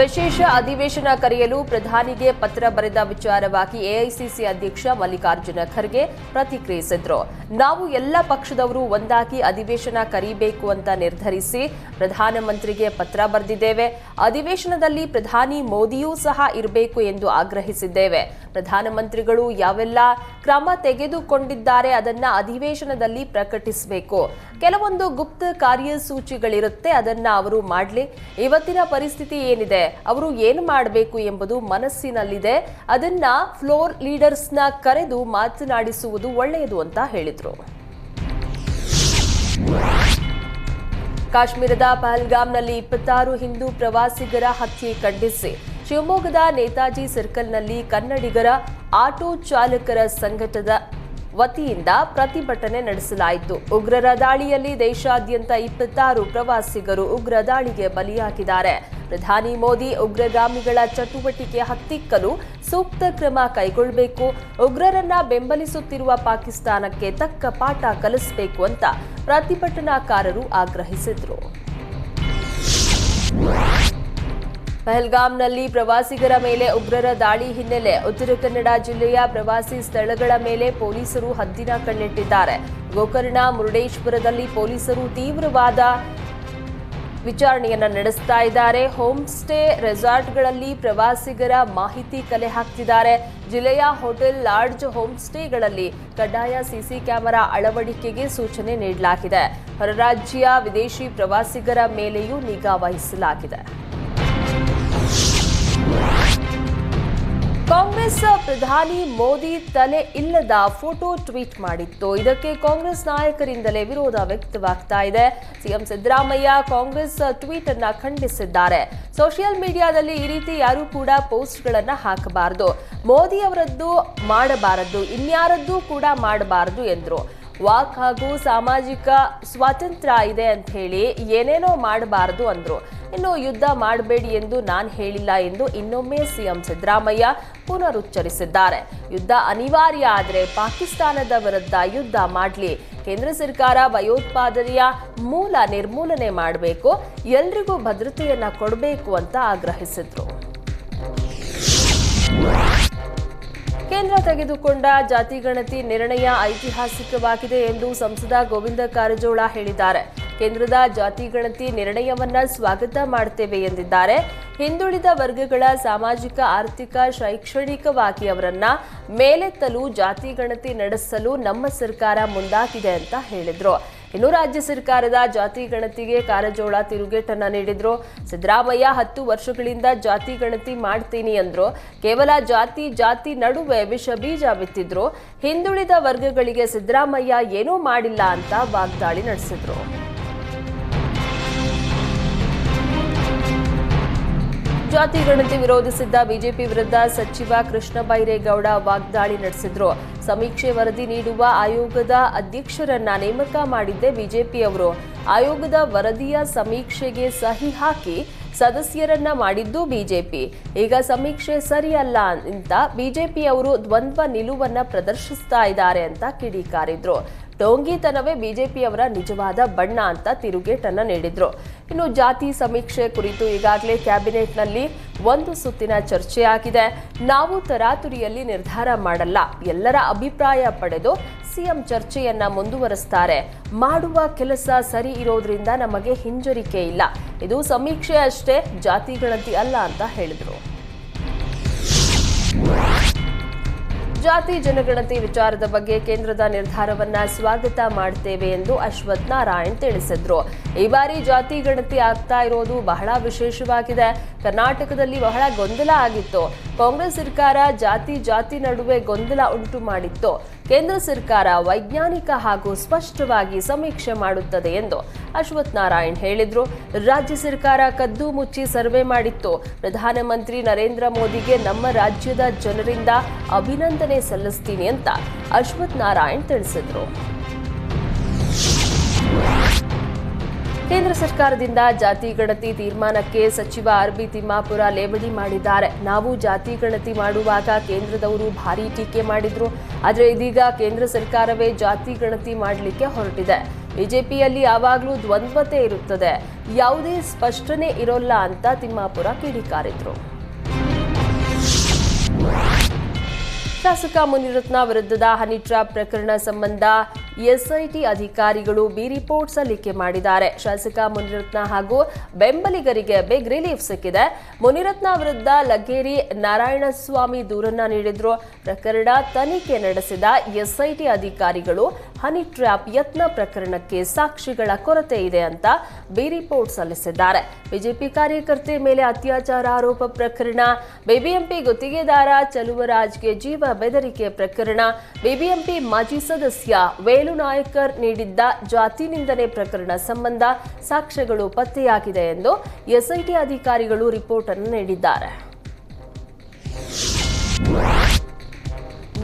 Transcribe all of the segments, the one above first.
ವಿಶೇಷ ಅಧಿವೇಶನ ಕರೆಯಲು ಪ್ರಧಾನಿಗೆ ಪತ್ರ ಬರೆದ ವಿಚಾರವಾಗಿ ಎಐಸಿಸಿ ಅಧ್ಯಕ್ಷ ಮಲ್ಲಿಕಾರ್ಜುನ ಖರ್ಗೆ ಪ್ರತಿಕ್ರಿಯಿಸಿದ್ರು. ನಾವು ಎಲ್ಲ ಪಕ್ಷದವರು ಒಂದಾಗಿ ಅಧಿವೇಶನ ಕರೀಬೇಕು ಅಂತ ನಿರ್ಧರಿಸಿ ಪ್ರಧಾನಮಂತ್ರಿಗೆ ಪತ್ರ ಬರೆದಿದ್ದೇವೆ. ಅಧಿವೇಶನದಲ್ಲಿ ಪ್ರಧಾನಿ ಮೋದಿಯೂ ಸಹ ಇರಬೇಕು ಎಂದು ಆಗ್ರಹಿಸಿದ್ದೇವೆ. ಪ್ರಧಾನಮಂತ್ರಿಗಳು ಯಾವೆಲ್ಲ ಕ್ರಮ ತೆಗೆದುಕೊಂಡಿದ್ದಾರೆ ಅದನ್ನ ಅಧಿವೇಶನದಲ್ಲಿ ಪ್ರಕಟಿಸಬೇಕು. ಕೆಲವೊಂದು ಗುಪ್ತ ಕಾರ್ಯಸೂಚಿಗಳಿರುತ್ತೆ ಅದನ್ನ ಅವರು ಮಾಡಲಿ. ಇವತ್ತಿನ ಪರಿಸ್ಥಿತಿ ಏನಿದೆ? ಅವರು ಏನು ಮಾಡಬೇಕು ಎಂಬುದು ಮನಸ್ಸಿನಲ್ಲಿದೆ. ಅದನ್ನ ಫ್ಲೋರ್ ಲೀಡರ್ಸ್ನ ಕರೆದು ಮಾತನಾಡಿಸುವುದು ಒಳ್ಳೆಯದು ಅಂತ ಹೇಳಿದ್ರು. ಕಾಶ್ಮೀರದ ಪಹಲ್ಗಾಮ್ನಲ್ಲಿ ಇಪ್ಪತ್ತಾರು ಹಿಂದೂ ಪ್ರವಾಸಿಗರ ಹತ್ಯೆ ಖಂಡಿಸಿ. ಶಿವಮೊಗ್ಗದ ನೇತಾಜಿ ಸರ್ಕಲ್ನಲ್ಲಿ ಕನ್ನಡಿಗರ ಆಟೋ ಚಾಲಕರ ಸಂಘಟದ ವತಿಯಿಂದ ಪ್ರತಿಭಟನೆ ನಡೆಸಲಾಯಿತು. ಉಗ್ರರ ದಾಳಿಯಲ್ಲಿ ದೇಶಾದ್ಯಂತ ಇಪ್ಪತ್ತಾರು ಪ್ರವಾಸಿಗರು ಉಗ್ರ ದಾಳಿಗೆ ಬಲಿಯಾಗಿದ್ದಾರೆ. ಪ್ರಧಾನಿ ಮೋದಿ ಉಗ್ರಗಾಮಿಗಳ ಚಟುವಟಿಕೆ ಹತ್ತಿಕ್ಕಲು ಸೂಕ್ತ ಕ್ರಮ ಕೈಗೊಳ್ಳಬೇಕು ಉಗ್ರರನ್ನ ಬೆಂಬಲಿಸುತ್ತಿರುವ ಪಾಕಿಸ್ತಾನಕ್ಕೆ ತಕ್ಕ ಪಾಠ ಕಲಿಸಬೇಕು ಅಂತ ಪ್ರತಿಭಟನಾಕಾರರು ಆಗ್ರಹಿಸಿದ್ರು. ಪಹಲ್ಗಾಮ್ನಲ್ಲಿ ಪ್ರವಾಸಿಗರ ಮೇಲೆ ಉಗ್ರರ ದಾಳಿ ಹಿನ್ನೆಲೆ ಉತ್ತರ ಕನ್ನಡ ಜಿಲ್ಲೆಯ ಪ್ರವಾಸಿ ಸ್ಥಳಗಳ ಮೇಲೆ ಪೊಲೀಸರು ಹದ್ದಿನ ಕಣ್ಣಿಟ್ಟಿದ್ದಾರೆ. ಗೋಕರ್ಣ, ಮುರುಡೇಶ್ವರದಲ್ಲಿ ಪೊಲೀಸರು ತೀವ್ರವಾದ ವಿಚಾರಣೆಯನ್ನು ನಡೆಸ್ತಾ ಇದ್ದಾರೆ. ಹೋಮ್ ಸ್ಟೇ ರೆಸಾರ್ಟ್ಗಳಲ್ಲಿ ಪ್ರವಾಸಿಗರ ಮಾಹಿತಿ ಕಲೆ ಹಾಕ್ತಿದ್ದಾರೆ. ಜಿಲ್ಲೆಯ ಹೋಟೆಲ್, ಲಾಡ್ಜ್ ಹೋಮ್ ಸ್ಟೇಗಳಲ್ಲಿ ಕಡ್ಡಾಯ ಸಿಸಿ ಕ್ಯಾಮೆರಾ ಅಳವಡಿಕೆಗೆ ಸೂಚನೆ ನೀಡಲಾಗಿದೆ. ಹೊರರಾಜ್ಯ ವಿದೇಶಿ ಪ್ರವಾಸಿಗರ ಮೇಲೆಯೂ ನಿಗಾ ವಹಿಸಲಾಗಿದೆ. ಕಾಂಗ್ರೆಸ್ ಪ್ರಧಾನಿ ಮೋದಿ ತಲೆ ಇಲ್ಲದ ಫೋಟೋ ಟ್ವೀಟ್ ಮಾಡಿತ್ತು. ಇದಕ್ಕೆ ಕಾಂಗ್ರೆಸ್ ನಾಯಕರಿಂದಲೇ ವಿರೋಧ ವ್ಯಕ್ತವಾಗ್ತಾ ಇದೆ. ಸಿಎಂ ಸಿದ್ದರಾಮಯ್ಯ ಕಾಂಗ್ರೆಸ್ ಟ್ವೀಟ್ ಅನ್ನ ಖಂಡಿಸಿದ್ದಾರೆ. ಸೋಷಿಯಲ್ ಮೀಡಿಯಾದಲ್ಲಿ ಈ ರೀತಿ ಯಾರೂ ಕೂಡ ಪೋಸ್ಟ್ಗಳನ್ನು ಹಾಕಬಾರದು. ಮೋದಿ ಅವರದ್ದು ಮಾಡಬಾರದು, ಇನ್ಯಾರದ್ದು ಕೂಡ ಮಾಡಬಾರದು ಎಂದರು. ವಾಕ್ ಹಾಗೂ ಸಾಮಾಜಿಕ ಸ್ವಾತಂತ್ರ್ಯ ಇದೆ ಅಂತ ಹೇಳಿ ಏನೇನೋ ಮಾಡಬಾರದು ಅಂದ್ರು. ಇನ್ನು ಯುದ್ಧ ಮಾಡಬೇಡಿ ಎಂದು ನಾನು ಹೇಳಿಲ್ಲ ಎಂದು ಇನ್ನೊಮ್ಮೆ ಸಿಎಂ ಸಿದ್ದರಾಮಯ್ಯ ಪುನರುಚ್ಚರಿಸಿದ್ದಾರೆ. ಯುದ್ಧ ಅನಿವಾರ್ಯ ಆದರೆ ಪಾಕಿಸ್ತಾನದ ವಿರುದ್ಧ ಯುದ್ಧ ಮಾಡಲಿ. ಕೇಂದ್ರ ಸರ್ಕಾರ ಭಯೋತ್ಪಾದನೆಯ ಮೂಲ ನಿರ್ಮೂಲನೆ ಮಾಡಬೇಕು, ಎಲ್ರಿಗೂ ಭದ್ರತೆಯನ್ನು ಕೊಡಬೇಕು ಅಂತ ಆಗ್ರಹಿಸಿದ್ರು. ಕೇಂದ್ರ ತೆಗೆದುಕೊಂಡ ಜಾತಿ ಗಣತಿ ನಿರ್ಣಯ ಐತಿಹಾಸಿಕವಾಗಿದೆ ಎಂದು ಸಂಸದ ಗೋವಿಂದ ಕಾರಜೋಳ ಹೇಳಿದ್ದಾರೆ. ಕೇಂದ್ರದ ಜಾತಿ ಗಣತಿ ನಿರ್ಣಯವನ್ನ ಸ್ವಾಗತ ಮಾಡುತ್ತೇವೆ ಎಂದಿದ್ದಾರೆ. ಹಿಂದುಳಿದ ವರ್ಗಗಳ ಸಾಮಾಜಿಕ, ಆರ್ಥಿಕ, ಶೈಕ್ಷಣಿಕವಾಗಿ ಅವರನ್ನ ಮೇಲೆತ್ತಲು, ಜಾತಿ ಗಣತಿ ನಡೆಸಲು ನಮ್ಮ ಸರ್ಕಾರ ಮುಂದಾಗಿದೆ ಅಂತ ಹೇಳಿದ್ರು. ಇನ್ನು ರಾಜ್ಯ ಸರ್ಕಾರದ ಜಾತಿ ಗಣತಿಗೆ ಕಾರಜೋಳ, ತಿರುಗೇಟನ್ನ ನೀಡಿದ್ರು. ಸಿದ್ದರಾಮಯ್ಯ, ಹತ್ತು ವರ್ಷಗಳಿಂದ ಜಾತಿ ಗಣತಿ ಮಾಡ್ತೀನಿ ಅಂದ್ರು. ಕೇವಲ ಜಾತಿ ಜಾತಿ ನಡುವೆ ವಿಷ ಬೀಜ ಬಿತ್ತಿದ್ರು. ಹಿಂದುಳಿದ ವರ್ಗಗಳಿಗೆ ಸಿದ್ದರಾಮಯ್ಯ ಏನೂ ಮಾಡಿಲ್ಲ ಅಂತ ವಾಗ್ದಾಳಿ ನಡೆಸಿದ್ರು. ಜಾತಿ ಗಣತಿ ವಿರೋಧಿಸಿದ್ದ ಬಿಜೆಪಿ ವಿರುದ್ಧ ಸಚಿವ ಕೃಷ್ಣ ಬೈರೇಗೌಡ ವಾಗ್ದಾಳಿ ನಡೆಸಿದ್ರು. ಸಮೀಕ್ಷೆ ವರದಿ ನೀಡುವ ಆಯೋಗದ ಅಧ್ಯಕ್ಷರನ್ನ ನೇಮಕ ಮಾಡಿದ್ದೆ ಬಿಜೆಪಿಯವರು. ಆಯೋಗದ ವರದಿಯ ಸಮೀಕ್ಷೆಗೆ ಸಹಿ ಹಾಕಿ ಸದಸ್ಯರನ್ನ ಮಾಡಿದ್ದು ಬಿಜೆಪಿ. ಈಗ ಸಮೀಕ್ಷೆ ಸರಿಯಲ್ಲ ಅಂತ ಬಿಜೆಪಿಯವರು ದ್ವಂದ್ವ ನಿಲುವನ್ನ ಪ್ರದರ್ಶಿಸ್ತಾ ಇದ್ದಾರೆ ಅಂತ ಕಿಡಿಕಾರಿದ್ರು. ಡೋಂಗಿತನವೇ ಬಿಜೆಪಿಯವರ ನಿಜವಾದ ಬಣ್ಣ ಅಂತ ತಿರುಗೇಟನ್ನು ನೀಡಿದ್ರು. ಇನ್ನು ಜಾತಿ ಸಮೀಕ್ಷೆ ಕುರಿತು ಈಗಾಗಲೇ ಕ್ಯಾಬಿನೆಟ್ನಲ್ಲಿ ಒಂದು ಸುತ್ತಿನ ಚರ್ಚೆ ಆಗಿದೆ. ನಾವು ತರಾತುರಿಯಲ್ಲಿ ನಿರ್ಧಾರ ಮಾಡಲ್ಲ. ಎಲ್ಲರ ಅಭಿಪ್ರಾಯ ಪಡೆದು ಸಿಎಂ ಚರ್ಚೆಯನ್ನ ಮುಂದುವರಿಸ್ತಾರೆ. ಮಾಡುವ ಕೆಲಸ ಸರಿ ಇರೋದ್ರಿಂದ ನಮಗೆ ಹಿಂಜರಿಕೆ ಇಲ್ಲ. ಇದು ಸಮೀಕ್ಷೆ ಅಷ್ಟೇ ಜಾತಿ ಗಣತಿ ಅಲ್ಲ ಅಂತ ಹೇಳಿದ್ರು. ಜಾತಿ ಜನಗಣತಿ ವಿಚಾರದ ಬಗ್ಗೆ ಕೇಂದ್ರದ ನಿರ್ಧಾರವನ್ನ ಸ್ವಾಗತ ಮಾಡ್ತೇವೆ ಎಂದು ಅಶ್ವಥ್ ನಾರಾಯಣ್ ತಿಳಿಸಿದ್ರು. ಈ ಬಾರಿ ಜಾತಿ ಗಣತಿ ಆಗ್ತಾ ಇರೋದು ಬಹಳ ವಿಶೇಷವಾಗಿದೆ. ಕರ್ನಾಟಕದಲ್ಲಿ ಬಹಳ ಗೊಂದಲ ಆಗಿತ್ತು. ಕಾಂಗ್ರೆಸ್ ಸರ್ಕಾರ ಜಾತಿ ಜಾತಿ ನಡುವೆ ಗೊಂದಲ ಉಂಟು ಮಾಡಿತ್ತು. ಕೇಂದ್ರ ಸರ್ಕಾರ ವೈಜ್ಞಾನಿಕ ಹಾಗೂ ಸ್ಪಷ್ಟವಾಗಿ ಸಮೀಕ್ಷೆ ಮಾಡುತ್ತದೆ ಎಂದು ಅಶ್ವಥ್ ನಾರಾಯಣ್ ಹೇಳಿದ್ರು. ರಾಜ್ಯ ಸರ್ಕಾರ ಕದ್ದು ಮುಚ್ಚಿ ಸರ್ವೆ ಮಾಡಿತ್ತು. ಪ್ರಧಾನಮಂತ್ರಿ ನರೇಂದ್ರ ಮೋದಿಗೆ ನಮ್ಮ ರಾಜ್ಯದ ಜನರಿಂದ ಅಭಿನಂದನೆ ಸಲ್ಲಿಸ್ತೀನಿ ಅಂತ ಅಶ್ವಥ್ ನಾರಾಯಣ್ ತಿಳಿಸಿದ್ರು. ಕೇಂದ್ರ ಸರ್ಕಾರದಿಂದ ಜಾತಿ ಗಣತಿ ತೀರ್ಮಾನಕ್ಕೆ ಸಚಿವ ಆರ್ ಬಿ ತಿಮ್ಮಾಪುರ ಲೇವಡಿ ಮಾಡಿದ್ದಾರೆ. ನಾವು ಜಾತಿ ಗಣತಿ ಮಾಡುವಾಗ ಕೇಂದ್ರದವರು ಭಾರೀ ಟೀಕೆ ಮಾಡಿದ್ರು. ಆದರೆ ಇದೀಗ ಕೇಂದ್ರ ಸರ್ಕಾರವೇ ಜಾತಿ ಗಣತಿ ಮಾಡಲಿಕ್ಕೆ ಹೊರಟಿದೆ. ಬಿಜೆಪಿಯಲ್ಲಿ ಯಾವಾಗಲೂ ದ್ವಂದ್ವತೆ ಇರುತ್ತದೆ. ಯಾವುದೇ ಸ್ಪಷ್ಟನೆ ಇರೋಲ್ಲ ಅಂತ ತಿಮ್ಮಾಪುರ ಕಿಡಿಕಾರಿದ್ರು. ಶಾಸಕ ಮುನಿರತ್ನ ವಿರುದ್ಧದ ಹನಿ ಟ್ರ್ಯಾಪ್ ಪ್ರಕರಣ ಸಂಬಂಧ ಎಸ್ಐಟಿ ಅಧಿಕಾರಿಗಳು ಬಿ ರಿಪೋರ್ಟ್ ಸಲ್ಲಿಕೆ ಮಾಡಿದ್ದಾರೆ. ಶಾಸಕ ಮುನಿರತ್ನ ಹಾಗೂ ಬೆಂಬಲಿಗರಿಗೆ ಬಿಗ್ ರಿಲೀಫ್ ಸಿಕ್ಕಿದೆ. ಮುನಿರತ್ನ ವಿರುದ್ಧ ಲಗೇರಿ ನಾರಾಯಣಸ್ವಾಮಿ ದೂರನ್ನ ನೀಡಿದ್ರು. ಪ್ರಕರಣ ತನಿಖೆ ನಡೆಸಿದ ಎಸ್ಐಟಿ ಅಧಿಕಾರಿಗಳು. ಹನಿ ಟ್ರ್ಯಾಪ್ ಯತ್ನ ಪ್ರಕರಣಕ್ಕೆ ಸಾಕ್ಷಿಗಳ ಕೊರತೆ ಇದೆ ಅಂತ ಬಿ ರಿಪೋರ್ಟ್ ಸಲ್ಲಿಸಿದ್ದಾರೆ. ಬಿಜೆಪಿ ಕಾರ್ಯಕರ್ತೆ ಮೇಲೆ ಅತ್ಯಾಚಾರ ಆರೋಪ ಪ್ರಕರಣ, ಬಿಬಿಎಂಪಿ ಗುತ್ತಿಗೆದಾರ ಚಲುವರಾಜ್ಗೆ ಜೀವ ಬೆದರಿಕೆ ಪ್ರಕರಣ, ಬಿಬಿಎಂಪಿ ಮಾಜಿ ಸದಸ್ಯ ವೇಲು ನಾಯಕರ್ ನೀಡಿದ್ದ ಜಾತಿ ನಿಂದನೆ ಪ್ರಕರಣ ಸಂಬಂಧ ಸಾಕ್ಷ್ಯಗಳು ಪತ್ತೆಯಾಗಿದೆ ಎಂದು ಎಸ್ಐಟಿ ಅಧಿಕಾರಿಗಳು ರಿಪೋರ್ಟ್ ಅನ್ನು ನೀಡಿದ್ದಾರೆ.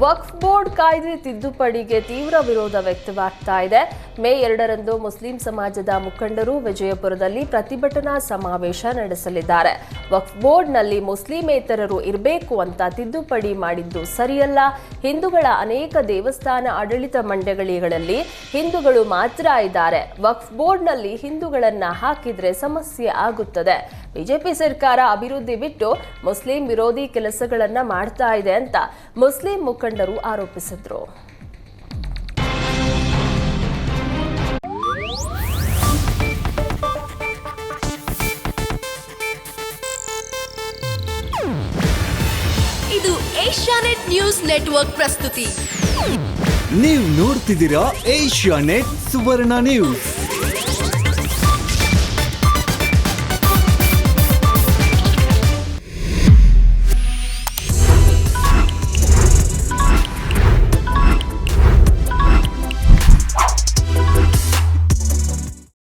ವಕ್ಫ್ ಬೋರ್ಡ್ ಕಾಯ್ದೆ ತಿದ್ದುಪಡಿಗೆ ತೀವ್ರ ವಿರೋಧ ವ್ಯಕ್ತವಾಗ್ತಾ ಇದೆ. ಮೇ ಎರಡರಂದು ಮುಸ್ಲಿಂ ಸಮಾಜದ ಮುಖಂಡರು ವಿಜಯಪುರದಲ್ಲಿ ಪ್ರತಿಭಟನಾ ಸಮಾವೇಶ ನಡೆಸಲಿದ್ದಾರೆ. ವಕ್ಫ್ ಬೋರ್ಡ್ನಲ್ಲಿ ಮುಸ್ಲಿಮೇತರರು ಇರಬೇಕು ಅಂತ ತಿದ್ದುಪಡಿ ಮಾಡಿದ್ದು ಸರಿಯಲ್ಲ. ಹಿಂದೂಗಳ ಅನೇಕ ದೇವಸ್ಥಾನ ಆಡಳಿತ ಮಂಡಳಿಗಳಲ್ಲಿ ಹಿಂದೂಗಳು ಮಾತ್ರ ಇದ್ದಾರೆ. ವಕ್ಫ್ ಬೋರ್ಡ್ನಲ್ಲಿ ಹಿಂದೂಗಳನ್ನು ಹಾಕಿದ್ರೆ ಸಮಸ್ಯೆ ಆಗುತ್ತದೆ. ಬಿಜೆಪಿ ಸರ್ಕಾರ ಅಭಿವೃದ್ಧಿ ಬಿಟ್ಟು ಮುಸ್ಲಿಂ ವಿರೋಧಿ ಕೆಲಸಗಳನ್ನ ಮಾಡ್ತಾ ಇದೆ ಅಂತ ಮುಸ್ಲಿಂ ಮುಖಂಡರು ಆರೋಪಿಸಿದ್ರು. ಇದು ಏಷ್ಯಾನೆಟ್ ನ್ಯೂಸ್ ನೆಟ್ವರ್ಕ್ ಪ್ರಸ್ತುತಿ. ನೀವು ನೋಡ್ತಿದ್ದೀರಾ ಏಷ್ಯಾ ನೆಟ್ ಸುವರ್ಣ ನ್ಯೂಸ್.